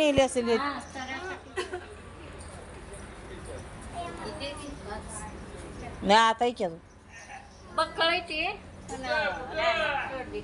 नेली असेल हे. नाही आता की अजून बघ कळायची पण नाही, सोडली.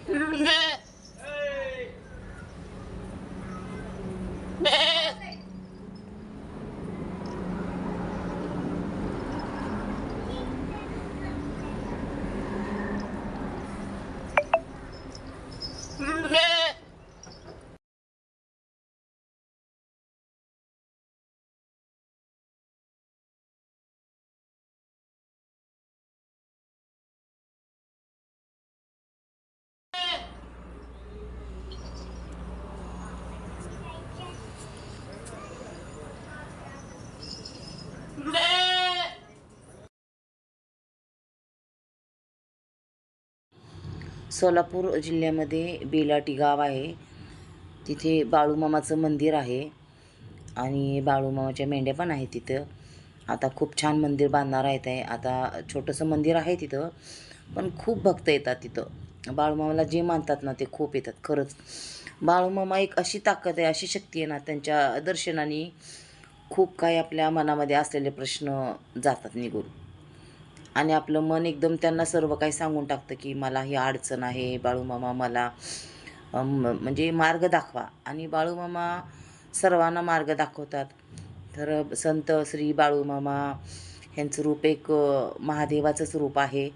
सोलापूर जिल्ह्यामध्ये बेलाटी गाव आहे. तिथे बाळूमामाचं मंदिर आहे आणि बाळूमामाच्या मेंढ्या पण आहेत तिथं. आता खूप छान मंदिर बांधणार आहेत आहे आता छोटंसं मंदिर आहे तिथं पण खूप भक्त येतात तिथं. बाळूमामाला जे मानतात ना ते खूप येतात खरंच. बाळूमामा एक अशी ताकद आहे अशी शक्ती आहे ना त्यांच्या दर्शनाने खूप काही आपल्या मनामध्ये असलेले प्रश्न जातात निघून. आणि आपलं मन एकदम त्यांना सर्व काही सांगून टाकतं की मला ही अडचण आहे बाळूमामा मला म्हणजे मार्ग दाखवा. आणि बाळूमामा सर्वांना मार्ग दाखवतात. तर संत श्री बाळूमामा ह्यांचं रूप एक महादेवाचंच रूप आहे.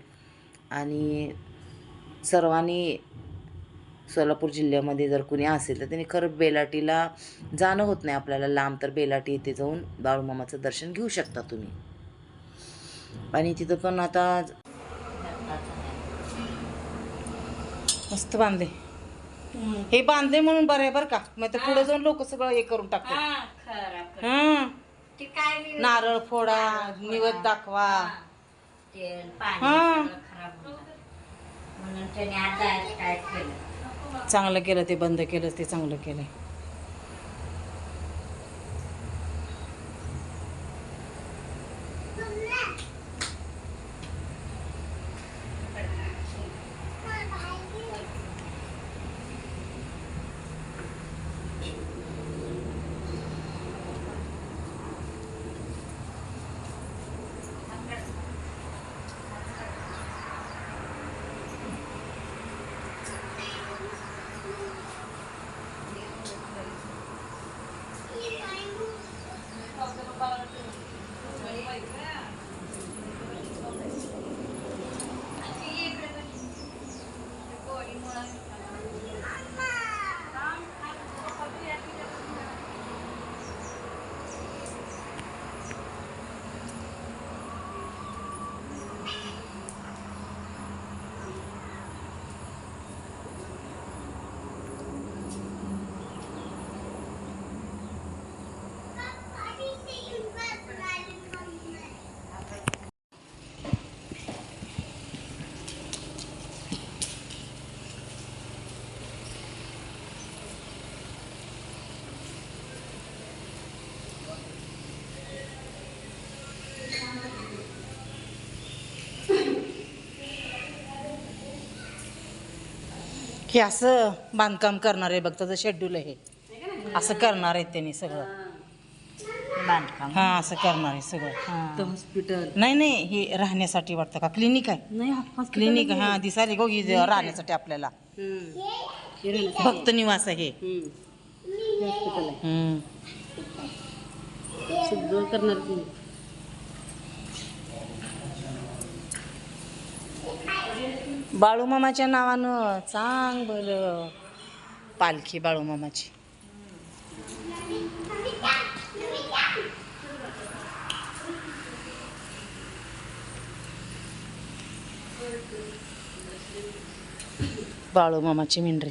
आणि सर्वांनी सोलापूर जिल्ह्यामध्ये जर कुणी असेल तर त्यांनी खरं बेलाटीला जाणं होत नाही आपल्याला. लांब तर बेलाटी येथे जाऊन बाळूमामाचं दर्शन घेऊ शकता तुम्ही. आणि तिथं पण आता मस्त बांधले. हे बांधले म्हणून बरं आहे बरं का. मग तर पुढे जाऊन लोक सगळं हे करून टाकतात हा, नारळ फोडा निवद दाखवा. हा. चांगलं केलं ते बंद केलं ते चांगलं केलं हे असं बांधकाम करणार आहे बघ त्याचं शेड्यूल आहे. हे असं करणार आहेत त्यांनी सगळं. बांधकाम? हा असं करणार आहे सगळं. हॉस्पिटल नाही नाही हे राहण्यासाठी वाटतं का? क्लिनिक आहे. नाही क्लिनिक हा दिसायला गो ही राहण्यासाठी आपल्याला. भक्त निवास आहे. हे. हॉस्पिटल आहे. हम्म. सगळं करणार बाळूमामाच्या नावानं चांग बरं. पालखी बाळूमामाची बाळूमामाची मेंढरी.